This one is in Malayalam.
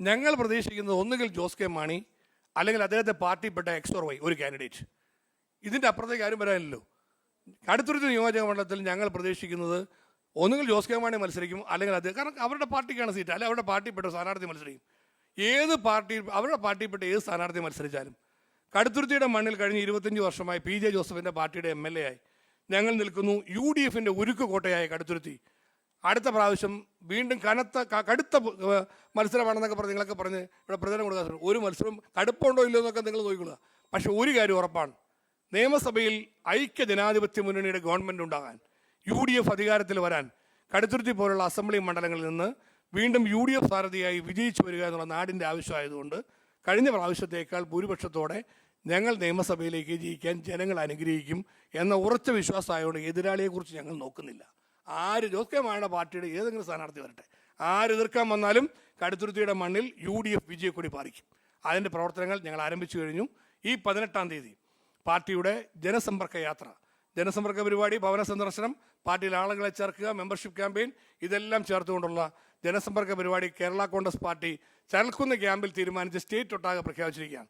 ഞങ്ങൾ പ്രതീക്ഷിക്കുന്നത് ഒന്നുകിൽ ജോസ് കെ മാണി അല്ലെങ്കിൽ അദ്ദേഹത്തെ പാർട്ടിപ്പെട്ട എക്സ് ഓർ വൈ ഒരു കാൻഡിഡേറ്റ്. ഇതിന്റെ അപ്പുറത്തേക്ക് ആരും വരാനില്ലല്ലോ. അടുത്തൊരു നിയോജക മണ്ഡലത്തിൽ ഞങ്ങൾ പ്രതീക്ഷിക്കുന്നത് ഒന്നുകിൽ ജോസ് കെ മാണി മത്സരിക്കും അല്ലെങ്കിൽ അത് കാരണം അവരുടെ പാർട്ടിക്കാണ് സീറ്റ്. അല്ലെങ്കിൽ അവരുടെ പാർട്ടിപ്പെട്ട സ്ഥാനാർത്ഥി മത്സരിക്കും. ഏത് പാർട്ടി അവരുടെ പാർട്ടിപ്പെട്ട ഏത് സ്ഥാനാർത്ഥി മത്സരിച്ചാലും. കടുത്തുരുത്തിയുടെ മണ്ണിൽ കഴിഞ്ഞ ഇരുപത്തഞ്ച് വർഷമായി പി ജെ ജോസഫിന്റെ പാർട്ടിയുടെ എം എൽ എ ആയി. ഞങ്ങൾ നിൽക്കുന്നു യു ഡി എഫിന്റെ ഉരുക്ക് കോട്ടയായ കടുത്തുരുത്തി. അടുത്ത പ്രാവശ്യം വീണ്ടും കനത്ത കടുത്ത മത്സരമാണെന്നൊക്കെ പറഞ്ഞ് നിങ്ങളൊക്കെ പറഞ്ഞ് ഇവിടെ പ്രചരണം കൊടുക്കാൻ ശ്രമിക്കും. ഒരു മത്സരം കടുപ്പമുണ്ടോ ഇല്ലയോ എന്നൊക്കെ നിങ്ങൾ നോക്കിക്കൊള്ളുക പക്ഷെ ഒരു കാര്യം ഉറപ്പാണ്. നിയമസഭയിൽ ഐക്യ ജനാധിപത്യ മുന്നണിയുടെ ഗവൺമെന്റ് ഉണ്ടാകാൻ യു ഡി എഫ് അധികാരത്തിൽ വരാൻ കടുത്തുരുത്തി പോലുള്ള അസംബ്ലി മണ്ഡലങ്ങളിൽ നിന്ന് വീണ്ടും യു ഡി എഫ് സാരഥിയായി വിജയിച്ചു വരിക എന്നുള്ള നാടിന്റെ ആവശ്യമായതുകൊണ്ട് കഴിഞ്ഞ പ്രാവശ്യത്തേക്കാൾ ഭൂരിപക്ഷത്തോടെ ഞങ്ങൾ നിയമസഭയിലേക്ക് ജയിക്കാൻ ജനങ്ങൾ അനുഗ്രഹിക്കും എന്ന ഉറച്ച വിശ്വാസമായതുകൊണ്ട് എതിരാളിയെക്കുറിച്ച് ഞങ്ങൾ നോക്കുന്നില്ല. ആര് ജോസ് കെ മാണിയുടെ പാർട്ടിയുടെ ഏതെങ്കിലും സ്ഥാനാർത്ഥി വരട്ടെ. ആര് എതിർക്കാൻ വന്നാലും കടുത്തുരുത്തിയുടെ മണ്ണിൽ യു ഡി എഫ് വിജയക്കൊടി പാറിക്കും. അതിന്റെ പ്രവർത്തനങ്ങൾ ഞങ്ങൾ ആരംഭിച്ചു കഴിഞ്ഞു. ഈ പതിനെട്ടാം തീയതി പാർട്ടിയുടെ ജനസമ്പർക്ക യാത്ര ജനസമ്പർക്ക പരിപാടി ഭവന സന്ദർശനം പാർട്ടിയിൽ ആളുകളെ ചേർക്കുക മെമ്പർഷിപ്പ് ക്യാമ്പയിൻ ഇതെല്ലാം ചേർത്തുകൊണ്ടുള്ള ജനസമ്പർക്ക പരിപാടി കേരള കോൺഗ്രസ് പാർട്ടി ചരൽക്കുന്ന ക്യാമ്പിൽ തീരുമാനിച്ച് സ്റ്റേറ്റ് ഒട്ടാകെ പ്രഖ്യാപിച്ചിരിക്കുകയാണ്.